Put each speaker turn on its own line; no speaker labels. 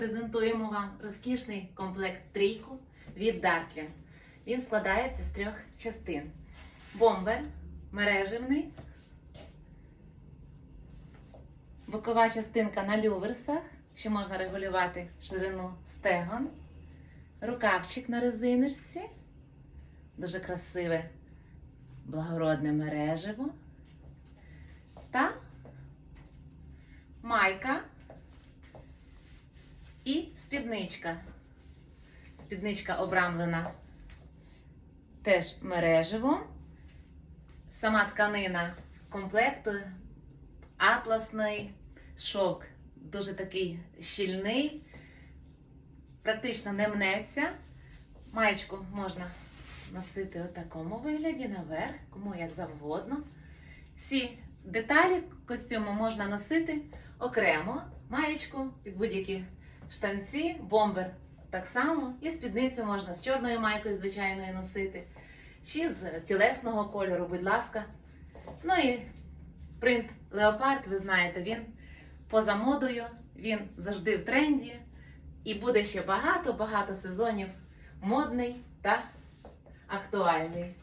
презентуємо вам розкішний комплект трійку від Darkwing. Він складається з трьох частин: бомбер, мережевний, бокова частинка на люверсах, що можна регулювати ширину стегон, рукавчик на резиночці, дуже красиве благородне мережево та майка і спідничка. Спідничка обрамлена теж мереживом. Сама тканина комплекту атласний шовк, дуже такий щільний, практично не мнеться. Маєчку можна носити у такому вигляді наверх, кому як завгодно. Всі деталі костюму можна носити окремо, маєчку під будь-які штанці, бомбер так само, і спідницю можна з чорною майкою звичайною носити, чи з тілесного кольору, будь ласка. Ну і принт леопард, ви знаєте, він поза модою, він завжди в тренді, і буде ще багато-багато сезонів модний та актуальний.